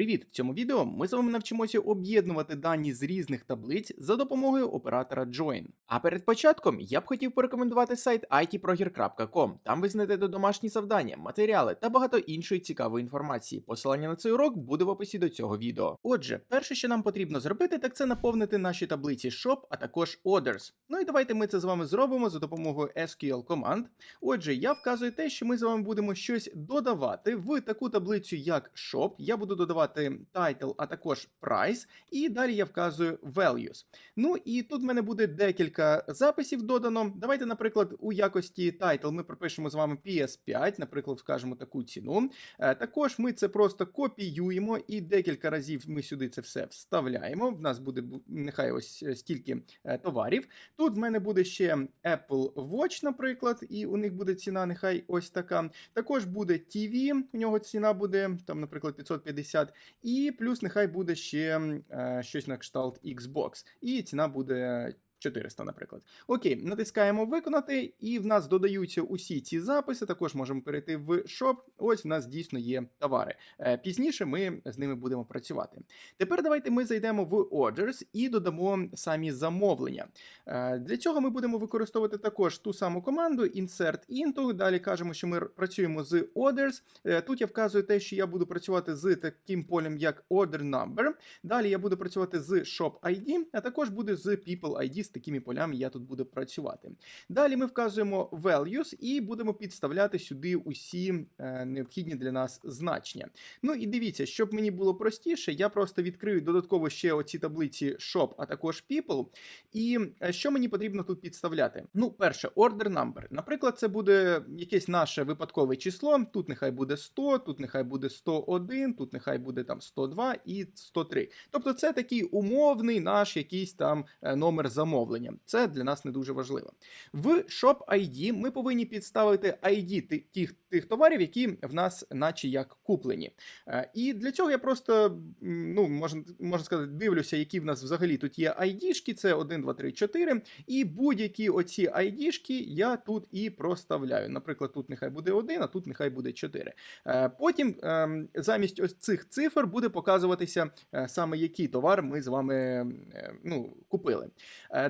Привіт! В цьому відео ми з вами навчимося об'єднувати дані з різних таблиць за допомогою оператора Join. А перед початком я б хотів порекомендувати сайт itproger.com. Там ви знайдете домашні завдання, матеріали та багато іншої цікавої інформації. Посилання на цей урок буде в описі до цього відео. Отже, перше, що нам потрібно зробити, так це наповнити наші таблиці Shop, а також Orders. Ну і давайте ми це з вами зробимо за допомогою SQL команд. Отже, я вказую те, що ми з вами будемо щось додавати в таку таблицю, як Shop. Я буду додавати title, а також price, і далі я вказую values. Ну і тут в мене буде декілька записів додано. Давайте, наприклад, у якості title ми пропишемо з вами PS5, наприклад, вкажемо таку ціну. Е, Також ми це просто копіюємо і декілька разів ми сюди це все вставляємо. В нас буде нехай ось е, стільки е, товарів. Тут в мене буде ще Apple Watch, наприклад, і у них буде ціна нехай ось така. Також буде TV, у нього ціна буде, там, наприклад, 550, і плюс нехай буде ще е, щось на кшталт Xbox, і ціна буде 400, наприклад. Окей, натискаємо виконати, і в нас додаються усі ці записи. Також можемо перейти в Shop. Ось в нас дійсно є товари. Е, Пізніше ми з ними будемо працювати. Тепер давайте ми зайдемо в Orders і додамо самі замовлення. Е, Для цього ми будемо використовувати також ту саму команду Insert Into. Далі кажемо, що ми працюємо з Orders. Е, Тут я вказую те, що я буду працювати з таким полем, як Order Number. Далі я буду працювати з Shop ID, а також буде з People ID. З такими полями я тут буду працювати. Далі ми вказуємо values і будемо підставляти сюди усі е, необхідні для нас значення. Ну і дивіться, щоб мені було простіше, я просто відкрию додатково ще оці таблиці Shop, а також People. І е, що мені потрібно тут підставляти? Ну, перше, order number. Наприклад, це буде якесь наше випадкове число. Тут нехай буде 100, тут нехай буде 101, тут нехай буде там 102 і 103. Тобто це такий умовний наш якийсь там е, номер замовлення. Це для нас не дуже важливо. В Shop ID ми повинні підставити ID тих, тих товарів, які в нас наче як куплені. Е, І для цього я просто, ну, можна, можна сказати, дивлюся, які в нас взагалі тут є ID-шки, це 1, 2, 3, 4. І будь-які оці ID-шки я тут і проставляю. Наприклад, тут нехай буде 1, а тут нехай буде 4. Е, Потім ем, замість ось цих цифр буде показуватися е, саме який товар ми з вами е, ну, купили.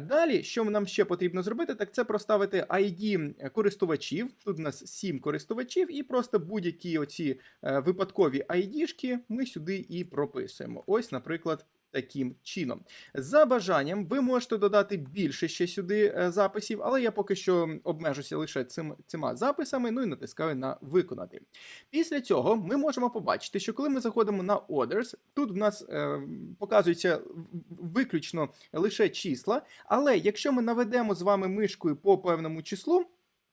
Далі, що нам ще потрібно зробити, так це проставити ID користувачів. Тут у нас 7 користувачів, і просто будь-які оці е, випадкові ID-шки ми сюди і прописуємо. Ось, наприклад. Таким чином, за бажанням, ви можете додати більше ще сюди е, записів, але я поки що обмежуся лише цим, цими записами, ну і натискаю на виконати. Після цього ми можемо побачити, що коли ми заходимо на Orders, тут в нас е, показується виключно лише числа. Але якщо ми наведемо з вами мишкою по певному числу,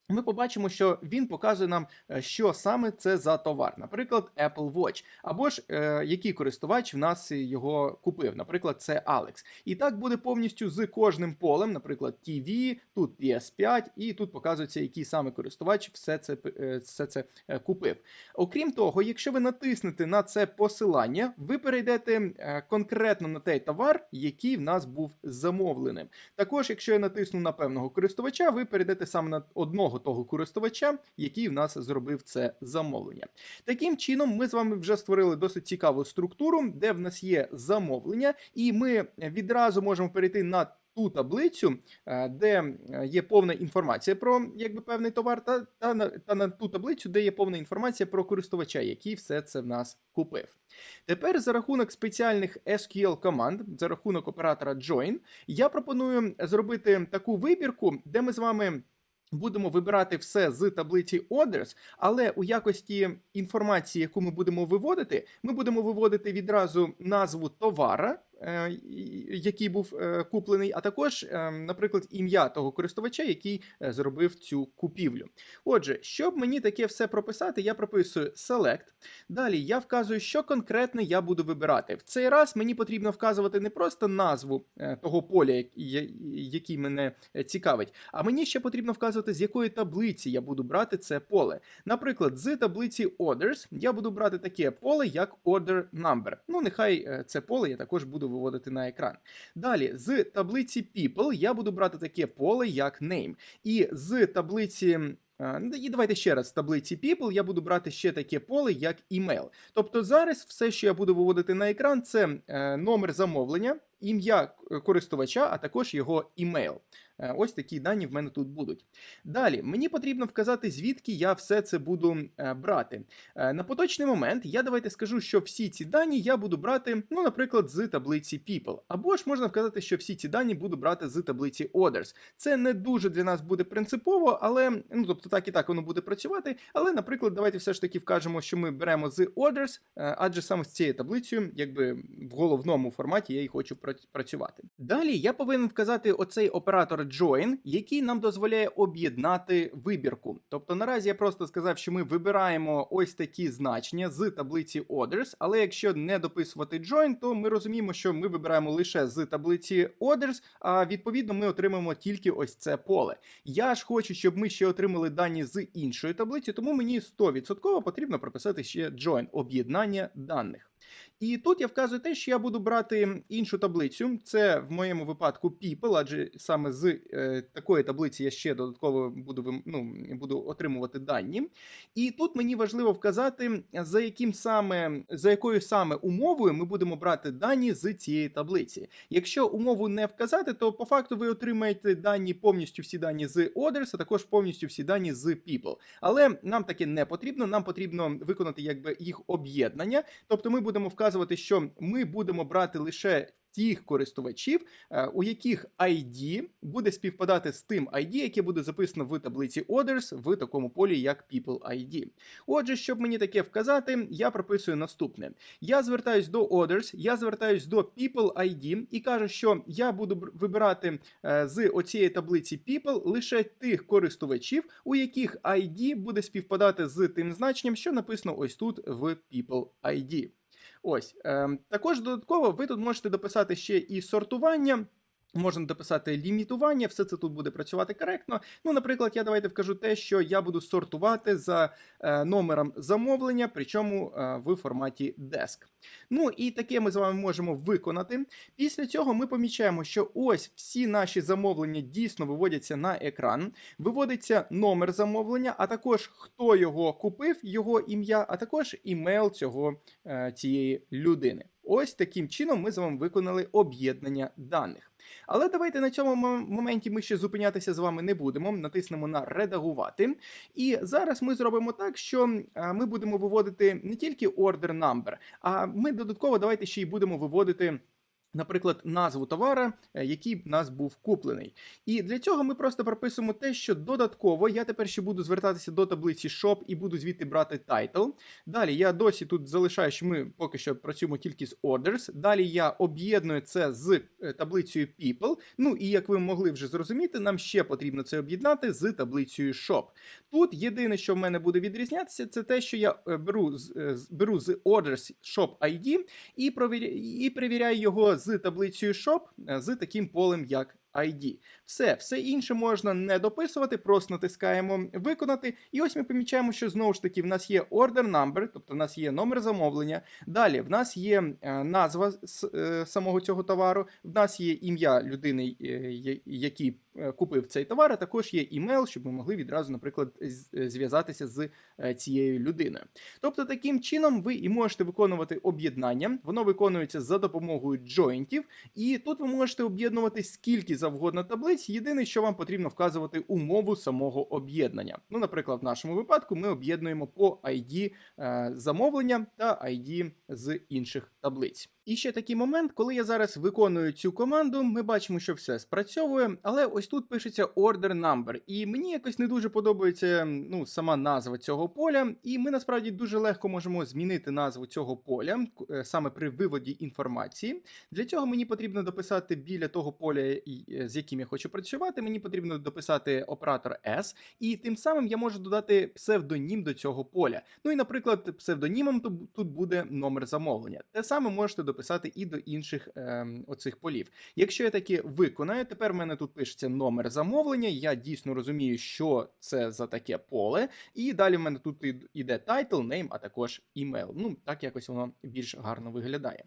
ми побачимо, що він показує нам, е, що саме це за товар, наприклад, Apple Watch, або ж е, який користувач в нас його купив, наприклад, це Alex. І так буде повністю з кожним полем, наприклад, TV, тут PS5, і тут показується, який саме користувач все це, е, все це е, купив. Окрім того, якщо ви натиснете на це посилання, ви перейдете е, конкретно на той товар, який в нас був замовленим. Також, якщо я натисну на певного користувача, ви перейдете саме на одного того користувача, який в нас зробив це замовлення. Таким чином, ми з вами вже створили досить цікаву структуру, де в нас є замовлення, і ми відразу можемо перейти на ту таблицю, е, де е, є повна інформація про якби певний товар, та, та, на, та на ту таблицю, де є повна інформація про користувача, який все це в нас купив. Тепер за рахунок спеціальних SQL команд, за рахунок оператора Join, я пропоную зробити таку вибірку, де ми з вами. Будемо вибирати все з таблиці Orders, але у якості інформації, яку ми будемо виводити, ми будемо виводити відразу назву товара, який був е, куплений, а також, е, наприклад, ім'я того користувача, який е, зробив цю купівлю. Отже, щоб мені таке все прописати, я прописую Select. Далі я вказую, що конкретно я буду вибирати. В цей раз мені потрібно вказувати не просто назву е, того поля, який мене е, цікавить, а мені ще потрібно вказувати, з якої таблиці я буду брати це поле. Наприклад, з таблиці Orders я буду брати таке поле, як Order Number. Ну, нехай е, це поле я також буду виводити на екран. Далі, з таблиці People я буду брати таке поле, як Name. І з таблиці ну, І давайте ще раз з таблиці People я буду брати ще таке поле, як email. Тобто зараз все, що я буду виводити на екран, це е, номер замовлення, ім'я користувача, а також його імейл. Е, Ось такі дані в мене тут будуть. Далі мені потрібно вказати, звідки я все це буду е, брати. Е, На поточний момент я давайте скажу, що всі ці дані я буду брати, ну, наприклад, з таблиці People. Або ж можна вказати, що всі ці дані буду брати з таблиці Orders. Це не дуже для нас буде принципово, але ну тобто так і так воно буде працювати. Але, наприклад, давайте все ж таки вкажемо, що ми беремо з Orders, адже саме з цією таблицею, якби в головному форматі я і хочу працювати. Далі я повинен вказати оцей оператор join, який нам дозволяє об'єднати вибірку. Тобто наразі я просто сказав, що ми вибираємо ось такі значення з таблиці Orders, але якщо не дописувати join, то ми розуміємо, що ми вибираємо лише з таблиці Orders, а відповідно ми отримаємо тільки ось це поле. Я ж хочу, щоб ми ще отримали дані з іншої таблиці, тому мені 100% потрібно прописати ще join об'єднання даних. І тут я вказую те, що я буду брати іншу таблицю. Це в моєму випадку people, адже саме з е, такої таблиці я ще додатково буду ну, буду отримувати дані. І тут мені важливо вказати, за яким саме за якою саме умовою ми будемо брати дані з цієї таблиці. Якщо умову не вказати, то по факту ви отримаєте дані повністю всі дані з orders, а також повністю всі дані з people. Але нам таке не потрібно. Нам потрібно виконати якби їх об'єднання. Тобто ми будемо вказувати, що ми будемо брати лише. Тих користувачів, е, у яких ID буде співпадати з тим ID, яке буде записано в таблиці Orders в такому полі, як People ID. Отже, щоб мені таке вказати, я прописую наступне: я звертаюсь до Orders, я звертаюсь до People ID і кажу, що я буду вибирати е, з оцієї таблиці People лише тих користувачів, у яких ID буде співпадати з тим значенням, що написано ось тут в People ID. Ось ем, також додатково ви тут можете дописати ще і сортування. Можна дописати лімітування, все це тут буде працювати коректно. Ну, наприклад, я давайте вкажу те, що я буду сортувати за е, номером замовлення, причому е, в форматі desk. Ну і таке ми з вами можемо виконати. Після цього ми помічаємо, що ось всі наші замовлення дійсно виводяться на екран. Виводиться номер замовлення, а також хто його купив, його ім'я, а також імейл цього е, цієї людини. Ось таким чином ми з вами виконали об'єднання даних. Але давайте на цьому моменті ми ще зупинятися з вами не будемо. Натиснемо на редагувати. І зараз ми зробимо так, що ми будемо виводити не тільки order number, а ми додатково давайте ще й будемо виводити. Наприклад, назву товара, е, який в нас був куплений. І для цього ми просто прописуємо те, що додатково я тепер ще буду звертатися до таблиці Shop і буду звідти брати title. Далі я досі тут залишаю, що ми поки що працюємо тільки з orders. Далі я об'єдную це з е, таблицею People. Ну і як ви могли вже зрозуміти, нам ще потрібно це об'єднати з таблицею Shop. Тут єдине, що в мене буде відрізнятися, це те, що я е, беру з беру з orders Shop ID і провіряю, і перевіряю його з таблицею Shop е, з таким полем як ID. Все, все інше можна не дописувати, просто натискаємо виконати. І ось ми помічаємо, що знову ж таки в нас є order number, тобто в нас є номер замовлення. Далі в нас є е, назва е, самого цього товару, в нас є ім'я людини, е, який купив цей товар, а також є імейл, щоб ми могли відразу, наприклад, зв'язатися з цією людиною. Тобто, таким чином ви і можете виконувати об'єднання. Воно виконується за допомогою джойнтів, і тут ви можете об'єднувати скільки завгодно таблиць. Єдине, що вам потрібно вказувати умову самого об'єднання. Ну, наприклад, в нашому випадку ми об'єднуємо по ID е, замовлення та ID з інших таблиць. І ще такий момент, коли я зараз виконую цю команду, ми бачимо, що все спрацьовує, але ось тут пишеться order number. І мені якось не дуже подобається ну, сама назва цього поля. І ми насправді дуже легко можемо змінити назву цього поля е, саме при виводі інформації. Для цього мені потрібно дописати біля того поля, е, з яким я хочу працювати, мені потрібно дописати оператор S, і тим самим я можу додати псевдонім до цього поля. Ну і, наприклад, псевдонімом тут буде номер замовлення. Те саме можете дописати дописати і до інших ем, оцих полів. Якщо я таки виконаю, тепер в мене тут пишеться номер замовлення. Я дійсно розумію, що це за таке поле. І далі в мене тут іде title, name, а також email. Ну, так якось воно більш гарно виглядає.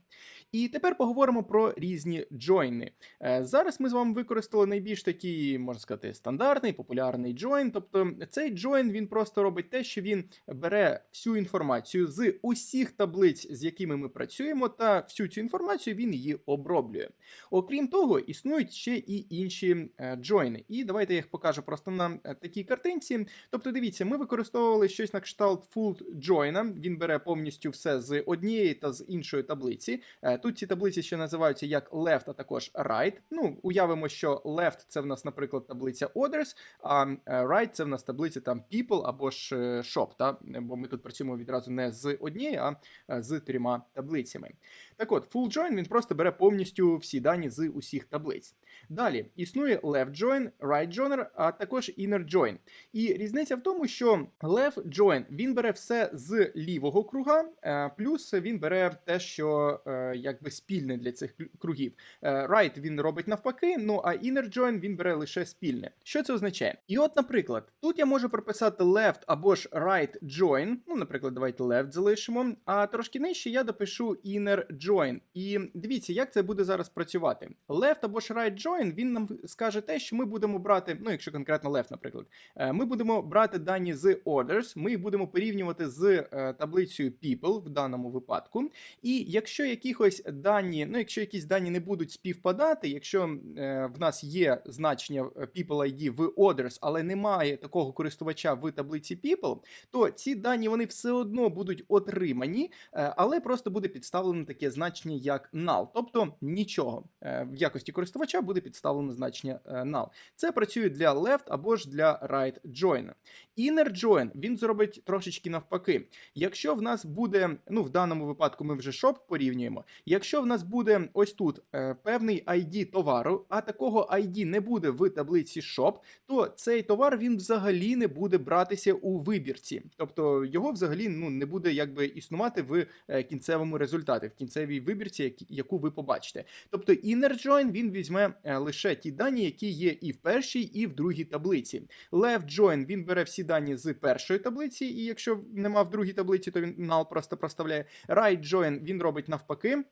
І тепер поговоримо про різні джойни. Е, Зараз ми з вами використали найбільш такий, можна сказати, стандартний, популярний джойн. Тобто цей джойн він просто робить те, що він бере всю інформацію з усіх таблиць, з якими ми працюємо, та всю цю інформацію він її оброблює. Окрім того, існують ще і інші е, джойни. І давайте я їх покажу просто на е, такій картинці. Тобто, дивіться, ми використовували щось на кшталт full джойна. Він бере повністю все з однієї та з іншої таблиці. Е, Тут ці таблиці ще називаються як left, а також right. Ну, уявимо, що left це в нас, наприклад, таблиця orders, а right це в нас таблиця там people або ж shop, та? бо ми тут працюємо відразу не з однієї, а з трьома таблицями. Так от, full join він просто бере повністю всі дані з усіх таблиць. Далі існує left join, right joiner, а також inner join. І різниця в тому, що left join він бере все з лівого круга, е, плюс він бере те, що е, якби спільне для цих кругів. Е, Right він робить навпаки, ну а inner join він бере лише спільне. Що це означає? І от, наприклад, тут я можу прописати left або ж right join. Ну, наприклад, давайте left залишимо. А трошки нижче я допишу inner join. І дивіться, як це буде зараз працювати. Left або ж right join, він нам скаже те, що ми будемо брати, ну, якщо конкретно left, наприклад, е, ми будемо брати дані з orders, ми їх будемо порівнювати з е, таблицею people в даному випадку. І якщо якихось дані, ну якщо якісь дані не будуть співпадати, якщо е, в нас є значення people ID в orders, але немає такого користувача в таблиці people, то ці дані вони все одно будуть отримані, але просто буде підставлено таке значення як null, тобто нічого. Е, В якості користувача буде підставлено значення е, null. Це працює для left або ж для right join. Inner join він зробить трошечки навпаки. Якщо в нас буде, ну в даному випадку ми вже shop порівнюємо. Якщо в нас буде ось тут е, певний ID товару, а такого ID не буде в таблиці shop, то цей товар він взагалі не буде братися у вибірці. Тобто його взагалі ну не буде якби існувати в кінцевому результаті, в кінцевій вибірці, яку ви побачите. Тобто inner join він візьме е, лише ті дані, які є і в першій, і в другій таблиці. Left join він бере всі дані з першої таблиці, і якщо нема в другій таблиці, то він null просто проставляє. Right join він робить навпаки.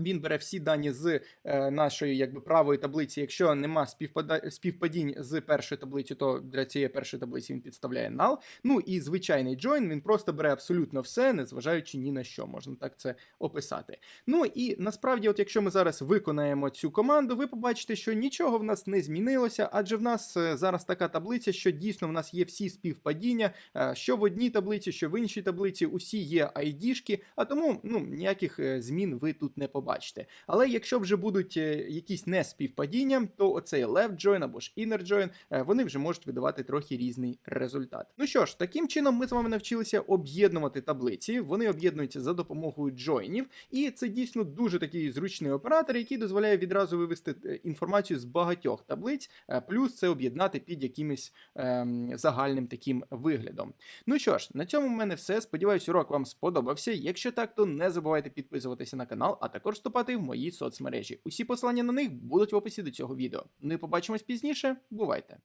Він бере всі дані з е, нашої якби правої таблиці. Якщо нема співпадінь з першою таблицею, то для цієї першої таблиці він підставляє null. Ну і звичайний join він просто бере абсолютно все, незважаючи ні на що, можна так це описати. Ну і насправді, от якщо ми зараз виконаємо цю команду, ви побачите, що нічого в нас не змінилося, адже в нас е, зараз така таблиця, що дійсно в нас є всі співпадіння, е, що в одній таблиці, що в іншій таблиці, усі є ID-шки, а тому ну, ніяких змін ви тут не побачите. Але якщо вже будуть е, якісь неспівпадіння, то оцей left join або ж inner join, е, вони вже можуть видавати трохи різний результат. Ну що ж, таким чином ми з вами навчилися об'єднувати таблиці. Вони об'єднуються за допомогою джойнів, і це дійсно дуже такий зручний оператор, який дозволяє відразу вивести е, інформацію з багатьох таблиць, плюс це об'єднати під якимось ем, загальним таким виглядом. Ну що ж, на цьому в мене все. Сподіваюсь, урок вам сподобався. Якщо так, то не забувайте підписуватися на канал, а також вступати в мої соцмережі. Усі посилання на них будуть в описі до цього відео. Ми побачимось пізніше. Бувайте!